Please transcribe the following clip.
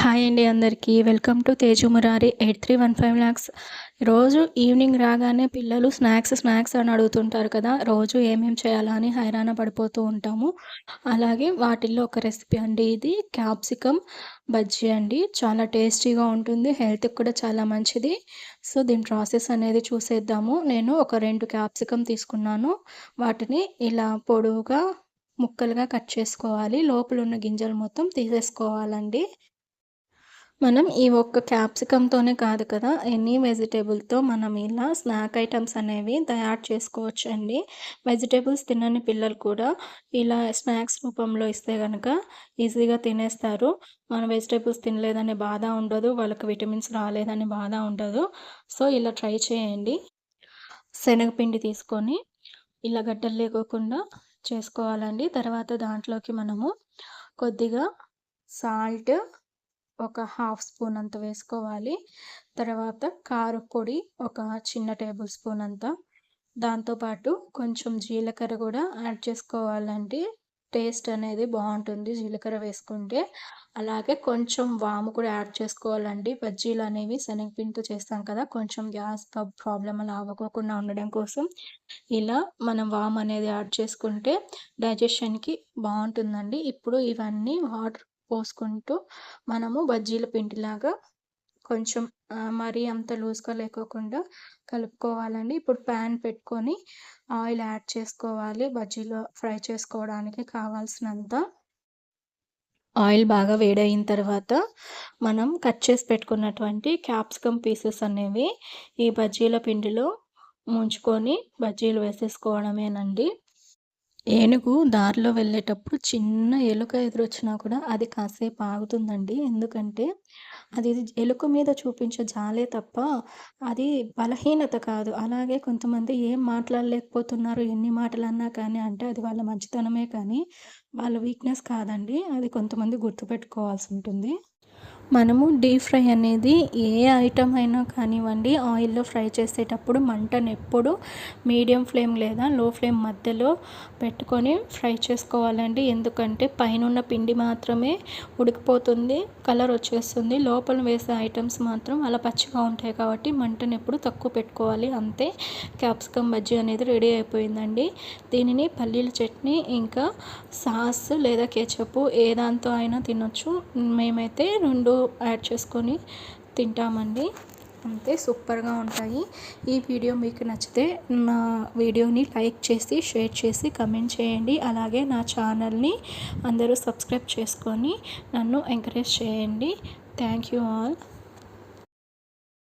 Hi అండి అందరికీ. Welcome to Teju Murari eight three one five lakhs. రోజు evening రాగానే పిల్లలు స్నాక్స్ స్నాక్స్ అని అడుగుతుంటారు కదా రోజు ఏమేమి చేయాలా అని హైరాణ పడిపోతూ ఉంటాము. అలాగే వాటిల్లో ఒక రెసిపీ అండి ఇది క్యాప్సికమ్ బజ్జీ అండి. చాలా టేస్టీగా ఉంటుంది హెల్త్కి కూడా చాలా మంచిది. సో దీని ప్రాసెస్ అనేది చూసేద్దాము. నేను ఒక రెండు క్యాప్సికమ్ తీసుకున్నాను. వాటిని ఇలా పొడవుగా ముక్కలుగా కట్ చేసుకోవాలి. లోపల ఉన్న గింజలు మొత్తం తీసేసుకోవాలండి. మనం ఈ ఒక్క క్యాప్సికంతోనే కాదు కదా ఎనీ వెజిటేబుల్తో మనం ఇలా స్నాక్ ఐటమ్స్ అనేవి తయారు చేసుకోవచ్చు అండి వెజిటేబుల్స్ తినని పిల్లలు కూడా ఇలా స్నాక్స్ రూపంలో ఇస్తే కనుక ఈజీగా తినేస్తారు. మన వెజిటేబుల్స్ తినలేదనే బాధ ఉండదు వాళ్ళకి విటమిన్స్ రాలేదనే బాధ ఉండదు. సో ఇలా ట్రై చేయండి. శనగపిండి తీసుకొని ఇలా గడ్డలు లేకోకుండా చేసుకోవాలండి. తర్వాత దాంట్లోకి మనము కొద్దిగా సాల్ట్ ఒక హాఫ్ స్పూన్ అంత వేసుకోవాలి. తర్వాత కారపొడి ఒక చిన్న టేబుల్ స్పూన్ అంత. దాంతోపాటు కొంచెం జీలకర్ర కూడా యాడ్ చేసుకోవాలండి టేస్ట్ అనేది బాగుంటుంది జీలకర్ర వేసుకుంటే. అలాగే కొంచెం వాము కూడా యాడ్ చేసుకోవాలండి. బజ్జీలు అనేవి శనగపిండితో చేస్తాం కదా కొంచెం గ్యాస్ ప్రాబ్లం అలా అవ్వకోకుండా ఉండడం కోసం ఇలా మనం వామ్ అనేది యాడ్ చేసుకుంటే డైజెషన్కి బాగుంటుందండి. ఇప్పుడు ఇవన్నీ వాటర్ పోసుకుంటూ మనము బజ్జీల పిండిలాగా కొంచెం మరీ అంత లూజ్గా లేకోకుండా కలుపుకోవాలండి. ఇప్పుడు ప్యాన్ పెట్టుకొని ఆయిల్ యాడ్ చేసుకోవాలి. బజ్జీలో ఫ్రై చేసుకోవడానికి కావాల్సినంత ఆయిల్ బాగా వేడయిన తర్వాత మనం కట్ చేసి పెట్టుకున్నటువంటి క్యాప్సికమ్ పీసెస్ అనేవి ఈ బజ్జీల పిండిలో ముంచుకొని బజ్జీలు వేసేసుకోవడమేనండి. ఏనుగు దారిలో వెళ్ళేటప్పుడు చిన్న ఎలుక ఎదురొచ్చినా కూడా అది కాసేపు ఆగుతుందండి. ఎందుకంటే అది ఎలుక మీద చూపించే జాలే తప్ప అది బలహీనత కాదు. అలాగే కొంతమంది ఏం మాట్లాడలేకపోతున్నారు ఎన్ని మాటలు అన్నా కానీ అంటే అది వాళ్ళ మంచితనమే కానీ వాళ్ళ వీక్నెస్ కాదండి. అది కొంతమంది గుర్తుపెట్టుకోవాల్సి ఉంటుంది. మనము డీప్ ఫ్రై అనేది ఏ ఐటమ్ అయినా కానివ్వండి ఆయిల్లో ఫ్రై చేసేటప్పుడు మంటను ఎప్పుడు మీడియం ఫ్లేమ్ లేదా లో ఫ్లేమ్ మధ్యలో పెట్టుకొని ఫ్రై చేసుకోవాలండి. ఎందుకంటే పైన ఉన్న పిండి మాత్రమే ఉడికిపోతుంది కలర్ వచ్చేస్తుంది. లోపల వేసే ఐటమ్స్ మాత్రం అలా పచ్చిగా ఉంటాయి కాబట్టి మంటను ఎప్పుడు తక్కువ పెట్టుకోవాలి. అంతే క్యాప్సికమ్ బజ్జీ అనేది రెడీ అయిపోయిందండి. దీనిని పల్లీల చట్నీ ఇంకా సాస్ లేదా కేచప్ ఏ దాంతో అయినా తినొచ్చు. మేమైతే రెండు యాడ్ చేసుకొని తింటామండి. అంతే సూపర్గా ఉంటాయి. ఈ వీడియో మీకు నచ్చితే నా వీడియోని లైక్ చేసి షేర్ చేసి కమెంట్ చేయండి. అలాగే నా ఛానల్ని అందరూ సబ్స్క్రైబ్ చేసుకొని నన్ను ఎంకరేజ్ చేయండి. Thank you all.